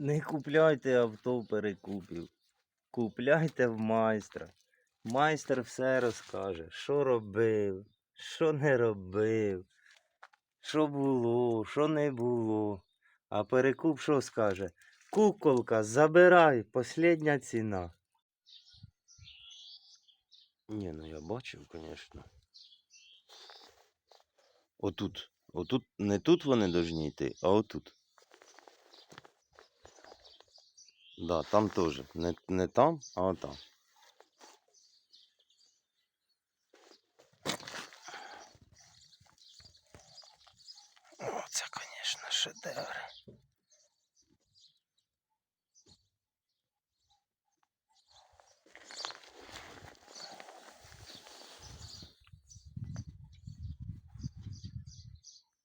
Не купляйте авто перекупів. Купляйте в майстра. Майстер все розкаже, що робив, що не робив, що було, що не було. А перекуп що скаже? Куколка, забирай, последня ціна. Ні, ну я бачив, звісно. Отут. Отут, не тут вони должні йти, а отут. Да, там теж. Не, не там, а там. О, це, звісно, шедевр.